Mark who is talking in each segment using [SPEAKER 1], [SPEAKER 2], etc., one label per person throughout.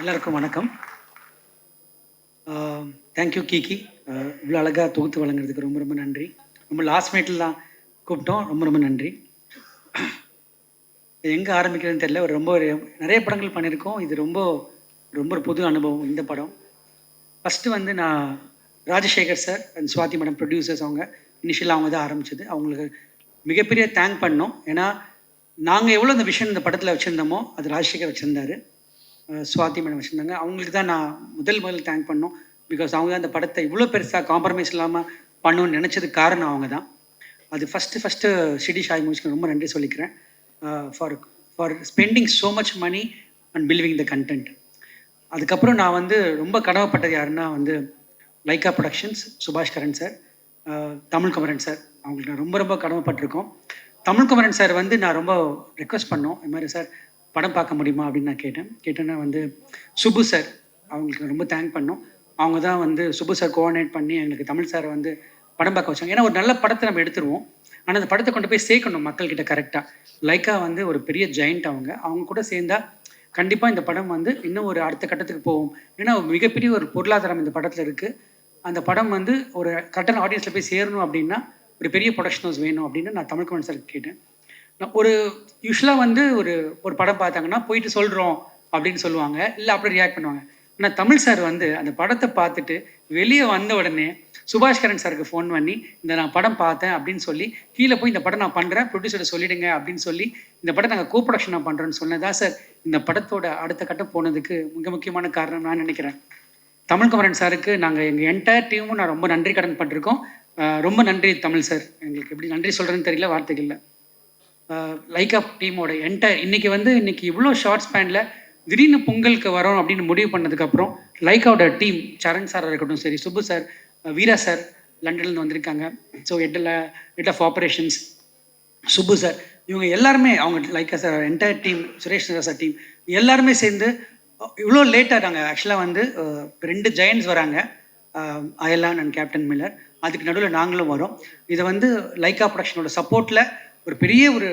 [SPEAKER 1] எல்லாருக்கும் வணக்கம். Thank you Kiki. இவ்வளோ அழகாக தொகுத்து வழங்குறதுக்கு ரொம்ப ரொம்ப நன்றி. ரொம்ப லாஸ்ட் மினிட்ல தான் கூப்பிட்டோம். ரொம்ப ரொம்ப நன்றி. எங்கே ஆரம்பிக்கிறதுன்னு தெரியல. ஒரு ரொம்ப நிறைய படங்கள் பண்ணியிருக்கோம். இது ரொம்ப ரொம்ப ஒரு புது அனுபவம் இந்த படம். ஃபஸ்ட்டு வந்து நான் Rajasekhar sir and Swathi madam producers அவங்க. இனிஷியலாக அவங்க தான் ஆரம்பிச்சது. அவங்களுக்கு மிகப்பெரிய தேங்க் பண்ணோம். ஏன்னா நாங்கள் எவ்வளோ இந்த விஷயம் இந்த படத்தில் வச்சுருந்தோமோ அது ராஜசேகர் வச்சுருந்தாரு. சுவாதி மேடம் வச்சுருந்தாங்க. அவங்களுக்கு தான் நான் முதல் முதல் தேங்க் பண்ணோம். பிகாஸ் அவங்க தான் அந்த படத்தை இவ்வளோ பெருசாக காம்ப்ரமைஸ் இல்லாமல் பண்ணணும்னு நினச்சதுக்கு காரணம் அவங்க தான். அது ஃபஸ்ட்டு ஃபஸ்ட்டு ஷிடி ஷாய் மூவிஸ்க்கு ரொம்ப நன்றி சொல்லிக்கிறேன். For for spending so much money and believing the content அதுக்கப்புறம் நான் வந்து ரொம்ப கடமைப்பட்டது யாருன்னா வந்து Lyca productions Subaskaran sir Tamil Kumaran sir அவங்களுக்கு நான் ரொம்ப ரொம்ப கடமைப்பட்டிருக்கோம் தமிழ் குமரன் சார் வந்து நான் ரொம்ப ரெக்வஸ்ட் பண்ணோம். இது மாதிரி சார் படம் பார்க்க முடியுமா அப்படின்னு நான் கேட்டேன். கேட்டேன்னா வந்து சுபு சார் அவங்களுக்கு ரொம்ப தேங்க் பண்ணோம். அவங்க தான் வந்து சுபு சார் கோஆர்டினேட் பண்ணி எங்களுக்கு தமிழ் சாரை வந்து படம் பார்க்க வச்சாங்க. ஏன்னா ஒரு நல்ல படத்தை நம்ம எடுத்துருவோம். ஆனால் அந்த படத்தை கொண்டு போய் சேர்க்கணும் மக்கள்கிட்ட கரெக்டாக லைக்கா வந்து ஒரு பெரிய ஜெயிண்ட் அவங்க. அவங்க கூட சேர்ந்தா கண்டிப்பாக இந்த படம் வந்து இன்னும் ஒரு அடுத்த கட்டத்துக்கு போகும். ஏன்னா மிகப்பெரிய ஒரு பொருளாதாரம் இந்த படத்தில் இருக்குது அந்த படம் வந்து ஒரு கரெக்டான ஆடியன்ஸில் போய் சேரணும் அப்படின்னா ஒரு பெரிய ப்ரொடக்ஷன் ஹவுஸ் வேணும் அப்படின்னு நான் தமிழ் சார் கேட்டேன். ஒரு யூஸ்வலாக வந்து ஒரு ஒரு படம் பார்த்தாங்கன்னா போயிட்டு சொல்கிறோம் அப்படின்னு சொல்லுவாங்க. இல்லை அப்படி ரியாக்ட் பண்ணுவாங்க. ஆனால் தமிழ் சார் வந்து அந்த படத்தை பார்த்துட்டு வெளியே வந்த உடனே சுபாஷ் கரன் சாருக்கு ஃபோன் பண்ணி இந்த நான் படம் பார்த்தேன் அப்படின்னு சொல்லி கீழே போய் இந்த படம் நான் பண்ணுறேன் ப்ரொடியூசரை சொல்லிடுங்க அப்படின்னு சொல்லி இந்த படம் நாங்கள் கோ ப்ரொடக்ஷன் நான் பண்ணுறோன்னு சொன்னதா சார் இந்த படத்தோட அடுத்த கட்டம் போனதுக்கு மிக முக்கியமான காரணம் நான் நினைக்கிறேன். தமிழ் குமரன் சாருக்கு நாங்கள் எங்கள் என்டையர் டீமும் நான் ரொம்ப நன்றி கடன் பட்டிருக்கோம். ரொம்ப நன்றி தமிழ் சார் எங்களுக்கு எப்படி நன்றி சொல்கிறேன்னு தெரியல வார்த்தைகளில். லைக் அப் டீமோட என்டையர் இன்னைக்கு வந்து இன்னைக்கு இவ்வளோ ஷார்ட் ஸ்பேனில் திடீர்னு பொங்கலுக்கு வரோம் அப்படின்னு முடிவு பண்ணதுக்கப்புறம் லைக்காவோட டீம் சரண் சாராக இருக்கட்டும் சரி சுப்பு சார் வீரா சார் லண்டன்லேருந்து வந்திருக்காங்க. So ஹெட்டில் head of operations Subbu sir இவங்க எல்லாருமே அவங்க like sir entire team Suresh sir team எல்லாருமே சேர்ந்து இவ்வளோ லேட்டாக நாங்கள் ஆக்சுவலாக வந்து ரெண்டு ஜெயன்ஸ் வராங்க. Ayalaan and captain Miller. அதுக்கு நடுவில் நாங்களும் வரோம். இதை வந்து லைக்கா ப்ரொடக்ஷனோட சப்போர்ட்டில் ஒரு பெரிய ஒரு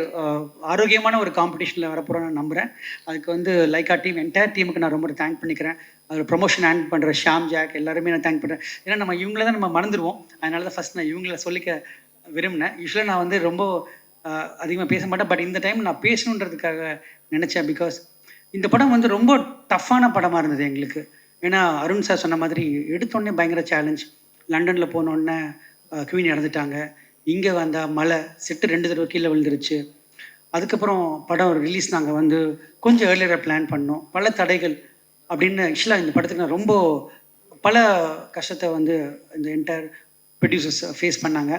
[SPEAKER 1] ஆரோக்கியமான ஒரு காம்படிஷனில் வரப்போகிறோம் நான் நம்புகிறேன் அதுக்கு வந்து லைக்கா டீம் என்டையர் டீமுக்கு நான் ரொம்ப தேங்க் பண்ணிக்கிறேன். அதில் ப்ரொமோஷன் ஹேண்ட் பண்ணுற ஷாம் ஜாக் எல்லாருமே நான் தேங்க் பண்ணுறேன் ஏன்னா நம்ம இவங்கள தான் நம்ம மறந்துடுவோம். அதனால தான் ஃபஸ்ட் நான் இவங்கள சொல்லிக்க விரும்பினேன். யூஸ்வலாக நான் வந்து ரொம்ப அதிகமாக பேச மாட்டேன். பட் இந்த டைம் நான் பேசணுன்றதுக்காக நினச்சேன் பிகாஸ் இந்த படம் வந்து ரொம்ப டஃப்பான படமாக இருந்தது எங்களுக்கு. ஏன்னா அருண் சார் சொன்ன மாதிரி எடுத்தோடனே பயங்கர சேலஞ்ச் லண்டனில் போனோடனே குவீன் இறந்துட்டாங்க. இங்கே வந்தால் மழை செட்டு ரெண்டு தடவை கீழே விழுந்துருச்சு. அதுக்கப்புறம் படம் ரிலீஸ் நாங்கள் வந்து கொஞ்சம் ஏர்லியராக பிளான் பண்ணோம். பல தடைகள் அப்படின்னு ஆக்சுவலாக இந்த படத்துக்கு நான் ரொம்ப பல கஷ்டத்தை வந்து இந்த என்டையர் ப்ரொடியூசர்ஸ் ஃபேஸ் பண்ணாங்க.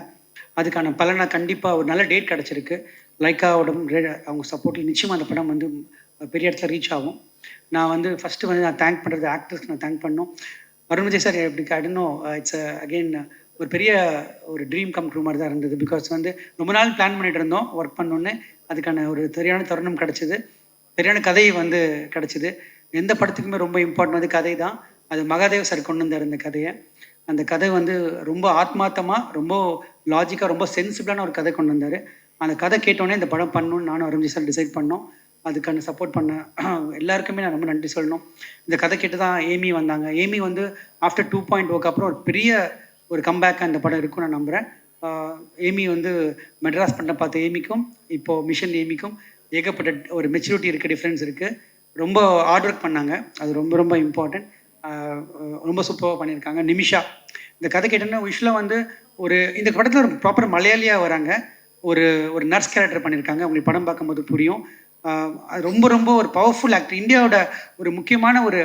[SPEAKER 1] அதுக்கான பலனை கண்டிப்பாக ஒரு நல்ல டேட் கிடச்சிருக்கு. லைக்காவோட அவங்க சப்போர்ட்டில் நிச்சயமாக அந்த படம் வந்து பெரிய இடத்துல ரீச் ஆகும். நான் வந்து ஃபஸ்ட்டு வந்து நான் தேங்க் பண்ணுறது ஆக்டர்ஸ்க்கு நான் தேங்க் பண்ணோம். அருண் விஜய் சார் எப்படி கடனோ இட்ஸ் அகெயின் ஒரு பெரிய ஒரு ட்ரீம் கம் ட்ரூ மாதிரி தான் இருந்தது. பிகாஸ் வந்து ரொம்ப நாள் பிளான் பண்ணிட்டு இருந்தோம் ஒர்க் பண்ணோன்னே அதுக்கான ஒரு சரியான தருணம் கிடச்சிது. சரியான கதை வந்து கிடச்சிது. எந்த படத்துக்குமே ரொம்ப இம்பார்ட்டன் வந்து கதை தான் அது மகாதேவ் சார் கொண்டு வந்தார் இந்த கதையை. அந்த கதை வந்து ரொம்ப ஆத்மார்த்தமாக ரொம்ப லாஜிக்காக ரொம்ப சென்சிபிளான ஒரு கதை கொண்டு வந்தார். அந்த கதை கேட்டோடனே இந்த படம் பண்ணணும்னு நானும் அருண்ஜி சார் டிசைட் பண்ணோம். அதுக்கான சப்போர்ட் பண்ண எல்லாருக்குமே நான் ரொம்ப நன்றி சொல்லணும். இந்த கதை கேட்டு தான் ஏமி வந்தாங்க. ஏமி வந்து ஆஃப்டர் டூ பாயிண்ட் ஓக்கு அப்புறம் ஒரு பெரிய ஒரு கம்பேக் அந்த படம் இருக்கும் நான் நம்புகிறேன் ஏமி வந்து மெட்ராஸ் பண்ண பார்த்த ஏமிக்கும் இப்போது மிஷன் ஏமிக்கும் ஏகப்பட்ட ஒரு மெச்சூரிட்டி இருக்குது டிஃப்ரென்ஸ் இருக்குது ரொம்ப ஹார்ட் ஒர்க் பண்ணாங்க. அது ரொம்ப ரொம்ப இம்பார்ட்டன்ட் ரொம்ப சூப்பராக பண்ணியிருக்காங்க. நிமிஷா. இந்த கதை கேட்டோன்னா யூஸ்வலாக வந்து ஒரு இந்த படத்தில் ஒரு ப்ராப்பர் மலையாளியாக வராங்க. ஒரு ஒரு நர்ஸ் கேரக்டர் பண்ணியிருக்காங்க. அவங்களுக்கு படம் பார்க்கும்போது புரியும். அது ரொம்ப ரொம்ப ஒரு பவர்ஃபுல் ஆக்டர் இந்தியாவோட ஒரு முக்கியமான ஒரு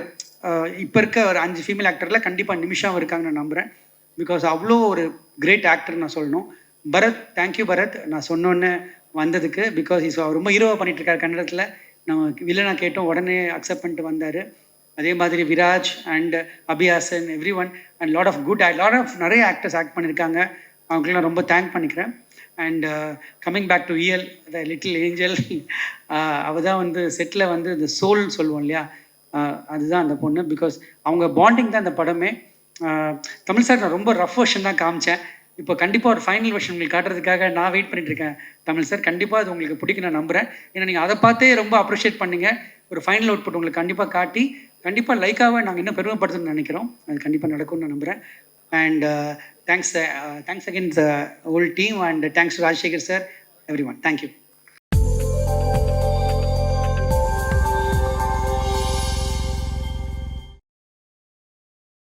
[SPEAKER 1] இப்போ இருக்க ஒரு அஞ்சு ஃபீமேல் ஆக்டரில் கண்டிப்பாக நிமிஷாவும் இருக்காங்க நான் நம்புகிறேன் பிகாஸ் அவ்வளோ ஒரு கிரேட் ஆக்டர் நான் சொல்லணும். Bharath thank you Bharath. நான் சொன்னோன்னே வந்ததுக்கு பிகாஸ் இஸ் ரொம்ப ஹீரோவாக பண்ணிட்டு இருக்காரு கன்னடத்தில். நம்ம வில்லனா கேட்டோம் உடனே அக்செப்ட் பண்ணிட்டு வந்தார். அதே மாதிரி Viraj and Abhiyasan every one and lot of good lot of நிறைய ஆக்டர்ஸ் ஆக்ட் பண்ணியிருக்காங்க அவங்களுக்குலாம் ரொம்ப தேங்க் பண்ணிக்கிறேன். அண்ட் கம்மிங் பேக் டு இயல் த லிட்டில் ஏஞ்சல் அவ தான் வந்து செட்டில் வந்து இந்த சோல்னு சொல்லுவோம் இல்லையா? Uh, அதுதான் அந்த பொண்ணு. பிகாஸ் அவங்க பாண்டிங் தான் அந்த படமே. தமிழ் சார் நான் ரொம்ப ரஃப் வெர்ஷன் தான் காமிச்சேன். இப்போ கண்டிப்பாக ஒரு ஃபைனல் வெர்ஷன் உங்களுக்கு காட்டுறதுக்காக நான் வெயிட் பண்ணிட்டு இருக்கேன். தமிழ் சார் கண்டிப்பாக அது உங்களுக்கு பிடிக்கும் நான் நம்புகிறேன் ஏன்னா நீங்கள் அதை பார்த்தே ரொம்ப அப்ரிஷியேட் பண்ணுங்க. ஒரு ஃபைனல் அவுட்புட் உங்களுக்கு கண்டிப்பாக காட்டி கண்டிப்பாக லைக்காக நாங்கள் இன்னும் பெருமைப்படுத்தணும்னு நினைக்கிறோம். அது கண்டிப்பாக நடக்கும்னு நான் நம்புகிறேன் and thanks thanks again whole team and thanks Rajasekhar sir every one thank you